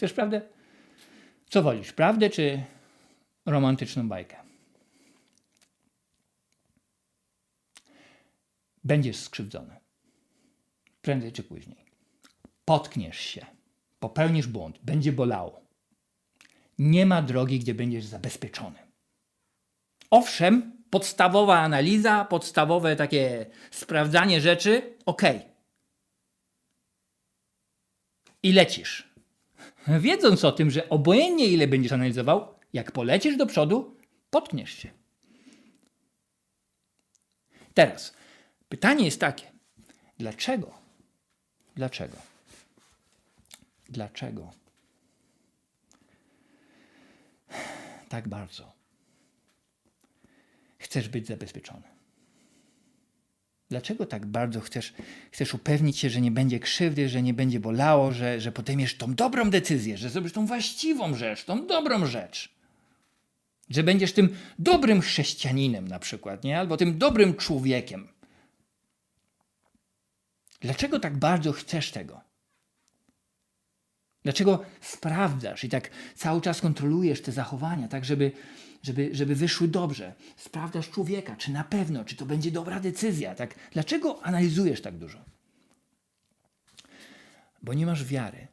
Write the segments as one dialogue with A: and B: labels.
A: Chcesz prawdę? Co wolisz, prawdę czy romantyczną bajkę? Będziesz skrzywdzony. Prędzej czy później. Potkniesz się. Popełnisz błąd. Będzie bolało. Nie ma drogi, gdzie będziesz zabezpieczony. Owszem, podstawowa analiza, podstawowe takie sprawdzanie rzeczy, ok. I lecisz. Wiedząc o tym, że obojętnie ile będziesz analizował, jak polecisz do przodu, potkniesz się. Teraz, pytanie jest takie: dlaczego? Dlaczego? Dlaczego? Tak bardzo chcesz być zabezpieczony? Dlaczego tak bardzo chcesz, chcesz upewnić się, że nie będzie krzywdy, że nie będzie bolało, że, że podejmiesz tą dobrą decyzję, że zrobisz tą właściwą rzecz, tą dobrą rzecz? Że będziesz tym dobrym chrześcijaninem na przykład, nie? Albo tym dobrym człowiekiem. Dlaczego tak bardzo chcesz tego? Dlaczego sprawdzasz i tak cały czas kontrolujesz te zachowania, tak żeby, żeby, żeby wyszły dobrze? Sprawdzasz człowieka, czy na pewno, czy to będzie dobra decyzja, tak? Dlaczego analizujesz tak dużo? Bo nie masz wiary,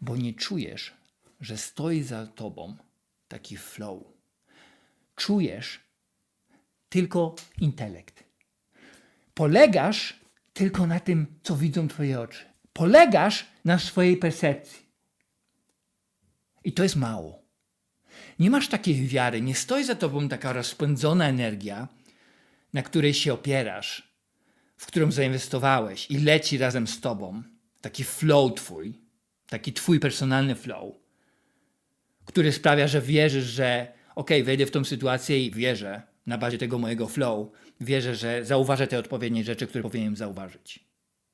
A: bo nie czujesz, że stoi za tobą taki flow. Czujesz tylko intelekt. Polegasz tylko na tym, co widzą twoje oczy. Polegasz na swojej percepcji. I to jest mało. Nie masz takiej wiary, nie stoi za tobą taka rozpędzona energia, na której się opierasz, w którą zainwestowałeś i leci razem z tobą. Taki flow twój, taki twój personalny flow, który sprawia, że wierzysz, że ok, wejdę w tą sytuację i wierzę na bazie tego mojego flow, wierzę, że zauważę te odpowiednie rzeczy, które powinienem zauważyć.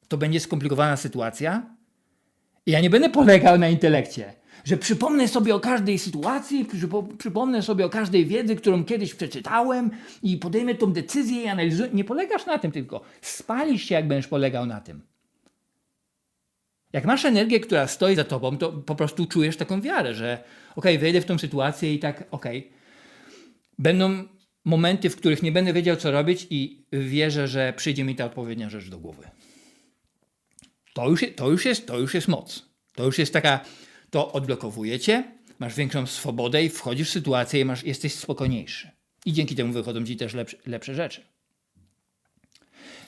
A: To będzie skomplikowana sytuacja, ja nie będę polegał na intelekcie, że przypomnę sobie o każdej sytuacji, przypo- przypomnę sobie o każdej wiedzy, którą kiedyś przeczytałem i podejmę tą decyzję i analizuję. Nie polegasz na tym tylko. Spalisz się, jak będziesz polegał na tym. Jak masz energię, która stoi za tobą, to po prostu czujesz taką wiarę, że okej, wejdę w tą sytuację i tak, okej. Będą momenty, w których nie będę wiedział, co robić i wierzę, że przyjdzie mi ta odpowiednia rzecz do głowy. To już, to już, jest, to już jest moc. To już jest taka, to odblokowujecie, masz większą swobodę i wchodzisz w sytuację i masz, jesteś spokojniejszy. I dzięki temu wychodzą ci też lepsze, lepsze rzeczy.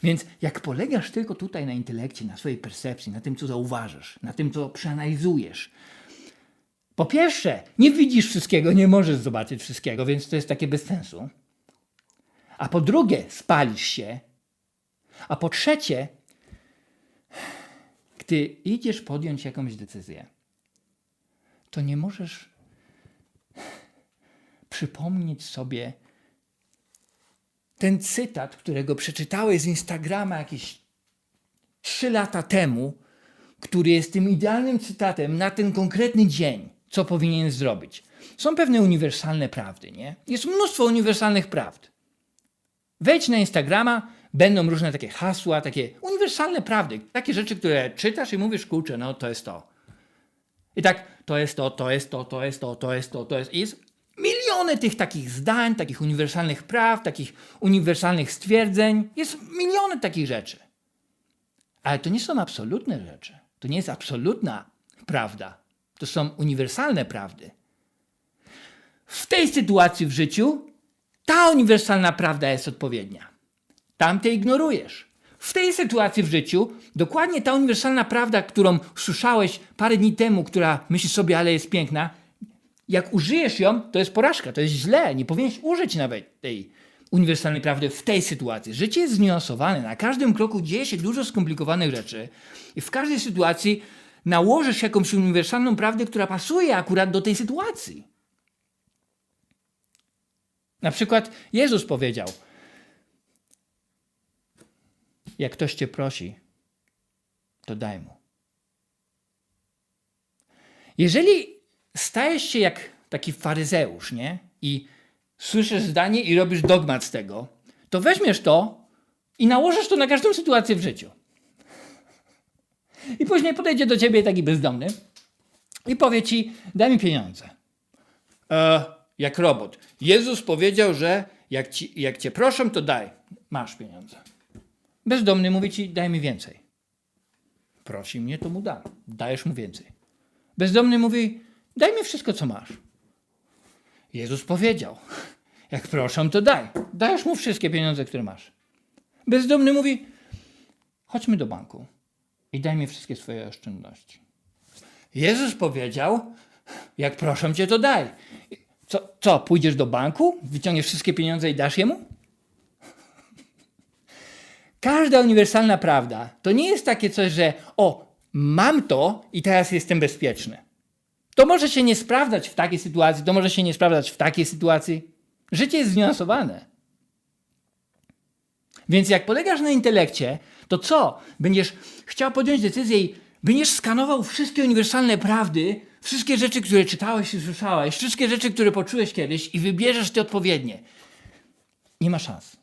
A: Więc jak polegasz tylko tutaj na intelekcie, na swojej percepcji, na tym, co zauważysz, na tym, co przeanalizujesz, po pierwsze, nie widzisz wszystkiego, nie możesz zobaczyć wszystkiego, więc to jest takie bez sensu. A po drugie, spalisz się. A po trzecie, gdy idziesz podjąć jakąś decyzję, to nie możesz przypomnieć sobie ten cytat, którego przeczytałeś z Instagrama jakieś trzy lata temu, który jest tym idealnym cytatem na ten konkretny dzień, co powinien zrobić. Są pewne uniwersalne prawdy, nie? Jest mnóstwo uniwersalnych prawd. Wejdź na Instagrama, będą różne takie hasła, takie uniwersalne prawdy, takie rzeczy, które czytasz i mówisz, kurczę, no to jest to. I tak, to jest to, to jest to, to jest to, to jest to, to jest. Jest miliony tych takich zdań, takich uniwersalnych praw, takich uniwersalnych stwierdzeń. Jest miliony takich rzeczy. Ale to nie są absolutne rzeczy. To nie jest absolutna prawda. To są uniwersalne prawdy. W tej sytuacji w życiu ta uniwersalna prawda jest odpowiednia. Tamte ignorujesz. W tej sytuacji w życiu dokładnie ta uniwersalna prawda, którą słyszałeś parę dni temu, która myślisz sobie, ale jest piękna, jak użyjesz ją, to jest porażka, to jest źle. Nie powinieneś użyć nawet tej uniwersalnej prawdy w tej sytuacji. Życie jest zniuansowane. Na każdym kroku dzieje się dużo skomplikowanych rzeczy i w każdej sytuacji nałożysz jakąś uniwersalną prawdę, która pasuje akurat do tej sytuacji. Na przykład Jezus powiedział: Jak ktoś cię prosi, to daj mu. Jeżeli stajesz się jak taki faryzeusz, nie? I słyszysz zdanie i robisz dogmat z tego, to weźmiesz to i nałożysz to na każdą sytuację w życiu. I później podejdzie do ciebie taki bezdomny i powie ci, daj mi pieniądze. E, jak robot. Jezus powiedział, że jak, ci, jak cię proszę, to daj. Masz pieniądze. Bezdomny mówi ci, daj mi więcej. Prosi mnie, to mu dam. Dajesz mu więcej. Bezdomny mówi, daj mi wszystko, co masz. Jezus powiedział, jak proszę, to daj. Dajesz mu wszystkie pieniądze, które masz. Bezdomny mówi, chodźmy do banku i daj mi wszystkie swoje oszczędności. Jezus powiedział, jak proszę cię, to daj. Co, co, pójdziesz do banku, wyciągniesz wszystkie pieniądze i dasz jemu? Każda uniwersalna prawda to nie jest takie coś, że o, mam to i teraz jestem bezpieczny. To może się nie sprawdzać w takiej sytuacji, to może się nie sprawdzać w takiej sytuacji. Życie jest zniuansowane. Więc jak polegasz na intelekcie, to co? Będziesz chciał podjąć decyzję i będziesz skanował wszystkie uniwersalne prawdy, wszystkie rzeczy, które czytałeś i słyszałeś, wszystkie rzeczy, które poczułeś kiedyś i wybierzesz te odpowiednie. Nie ma szans.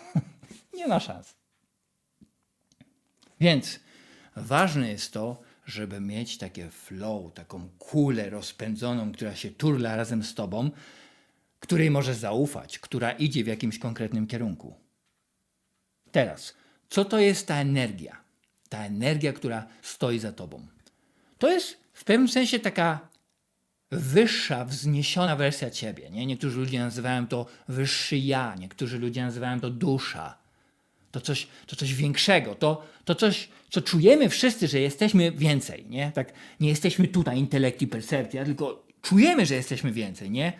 A: nie ma szans. Więc ważne jest to, żeby mieć takie flow, taką kulę rozpędzoną, która się turla razem z tobą, której możesz zaufać, która idzie w jakimś konkretnym kierunku. Teraz, co to jest ta energia? Ta energia, która stoi za tobą. To jest w pewnym sensie taka wyższa, wzniesiona wersja ciebie. Nie? Niektórzy ludzie nazywają to wyższy ja, niektórzy ludzie nazywają to dusza. To coś, to coś większego, to, to coś, co czujemy wszyscy, że jesteśmy więcej. Nie? Tak, nie jesteśmy tutaj intelekt i percepcja, tylko czujemy, że jesteśmy więcej. Nie?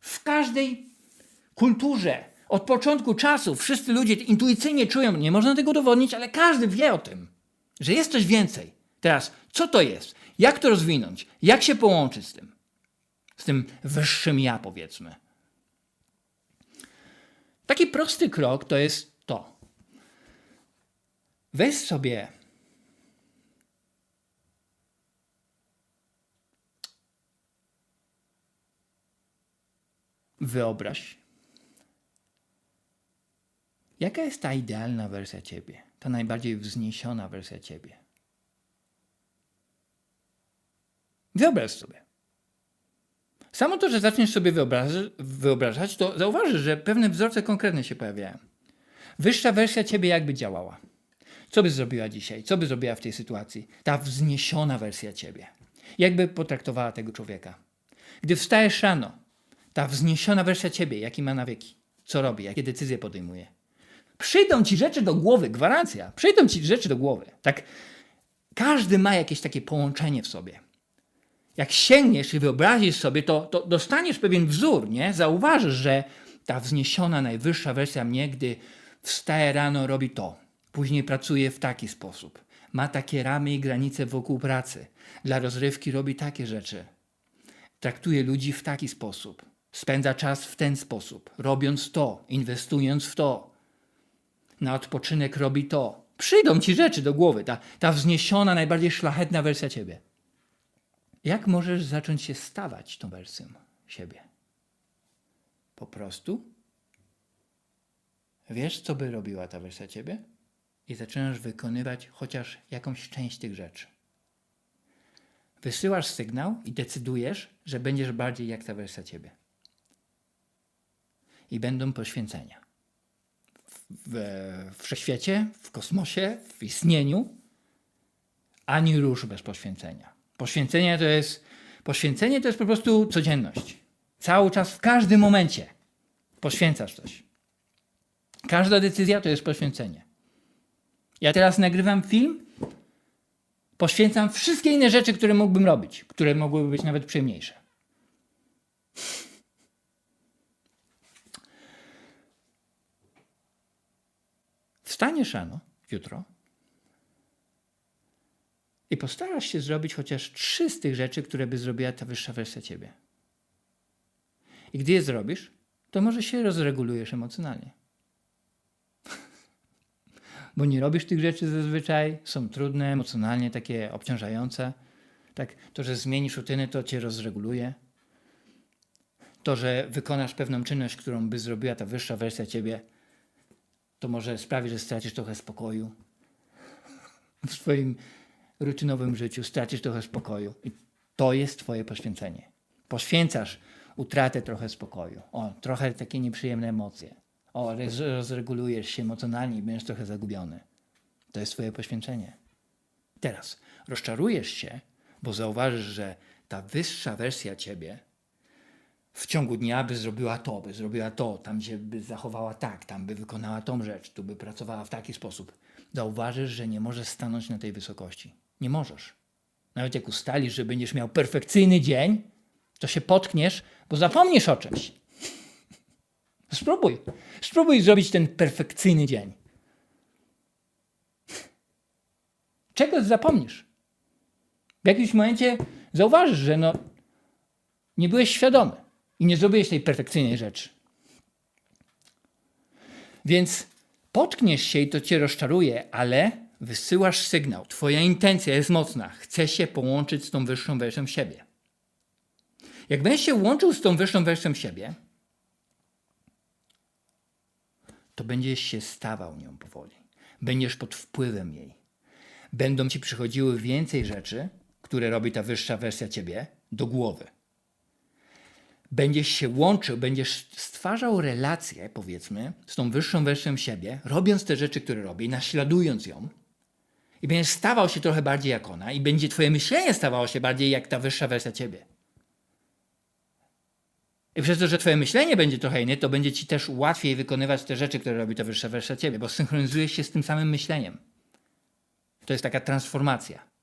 A: W każdej kulturze, od początku czasu, wszyscy ludzie intuicyjnie czują, nie można tego udowodnić, ale każdy wie o tym, że jest coś więcej. Teraz, co to jest? Jak to rozwinąć? Jak się połączyć z tym? Z tym wyższym ja, powiedzmy. Taki prosty krok to jest. Weź sobie wyobraź, jaka jest ta idealna wersja ciebie, ta najbardziej wzniesiona wersja ciebie. Wyobraź sobie. Samo to, że zaczniesz sobie wyobrażać, to zauważysz, że pewne wzorce konkretne się pojawiają. Wyższa wersja ciebie jakby działała. Co by zrobiła dzisiaj? Co by zrobiła w tej sytuacji? Ta wzniesiona wersja ciebie. Jakby potraktowała tego człowieka? Gdy wstajesz rano, ta wzniesiona wersja ciebie, jaki ma nawyki, co robi, jakie decyzje podejmuje. Przyjdą ci rzeczy do głowy, gwarancja. Przyjdą ci rzeczy do głowy. Tak, każdy ma jakieś takie połączenie w sobie. Jak sięgniesz i wyobrazisz sobie, to, to dostaniesz pewien wzór, nie? Zauważysz, że ta wzniesiona, najwyższa wersja mnie, gdy wstaje rano, robi to. Później pracuje w taki sposób. Ma takie ramy i granice wokół pracy. Dla rozrywki robi takie rzeczy. Traktuje ludzi w taki sposób. Spędza czas w ten sposób. Robiąc to, inwestując w to. Na odpoczynek robi to. Przyjdą ci rzeczy do głowy. Ta, ta wzniesiona, najbardziej szlachetna wersja ciebie. Jak możesz zacząć się stawać tą wersją siebie? Po prostu wiesz, co by robiła ta wersja ciebie i zaczynasz wykonywać chociaż jakąś część tych rzeczy. Wysyłasz sygnał i decydujesz, że będziesz bardziej jak ta wersja ciebie. I będą poświęcenia. W, w wszechświecie, w kosmosie, w istnieniu, ani rusz bez poświęcenia. Poświęcenie to jest, poświęcenie to jest po prostu codzienność. Cały czas, w każdym momencie poświęcasz coś. Każda decyzja to jest poświęcenie. Ja teraz nagrywam film, poświęcam wszystkie inne rzeczy, które mógłbym robić, które mogłyby być nawet przyjemniejsze. Wstaniesz rano, jutro, i postarasz się zrobić chociaż trzy z tych rzeczy, które by zrobiła ta wyższa wersja ciebie. I gdy je zrobisz, to może się rozregulujesz emocjonalnie. Bo nie robisz tych rzeczy zazwyczaj, są trudne, emocjonalnie takie obciążające. Tak, to, że zmienisz rutynę, to cię rozreguluje. To, że wykonasz pewną czynność, którą by zrobiła ta wyższa wersja ciebie, to może sprawi, że stracisz trochę spokoju w swoim rutynowym życiu, stracisz trochę spokoju. I To jest Twoje poświęcenie. Poświęcasz utratę trochę spokoju, o, trochę takie nieprzyjemne emocje. O, roz- rozregulujesz się emocjonalnie i będziesz trochę zagubiony. To jest Twoje poświęcenie. Teraz rozczarujesz się, bo zauważysz, że ta wyższa wersja ciebie w ciągu dnia by zrobiła to, by zrobiła to, tam się by zachowała tak, tam by wykonała tą rzecz, tu by pracowała w taki sposób. Zauważysz, że nie możesz stanąć na tej wysokości. Nie możesz. Nawet jak ustalisz, że będziesz miał perfekcyjny dzień, to się potkniesz, bo zapomnisz o czymś. Spróbuj. Spróbuj zrobić ten perfekcyjny dzień. Czegoś zapomnisz. W jakimś momencie zauważysz, że no, nie byłeś świadomy i nie zrobiłeś tej perfekcyjnej rzeczy. Więc potkniesz się i to cię rozczaruje, ale wysyłasz sygnał. Twoja intencja jest mocna. Chce się połączyć z tą wyższą wersją siebie. Jak będziesz się łączył z tą wyższą wersją siebie, to będziesz się stawał nią powoli. Będziesz pod wpływem jej. Będą ci przychodziły więcej rzeczy, które robi ta wyższa wersja ciebie, do głowy. Będziesz się łączył, będziesz stwarzał relacje, powiedzmy, z tą wyższą wersją siebie, robiąc te rzeczy, które robi, naśladując ją. I będziesz stawał się trochę bardziej jak ona, i będzie twoje myślenie stawało się bardziej jak ta wyższa wersja ciebie. I przez to, że twoje myślenie będzie trochę inne, to będzie ci też łatwiej wykonywać te rzeczy, które robi ta wyższa wersja ciebie, bo synchronizujesz się z tym samym myśleniem. To jest taka transformacja.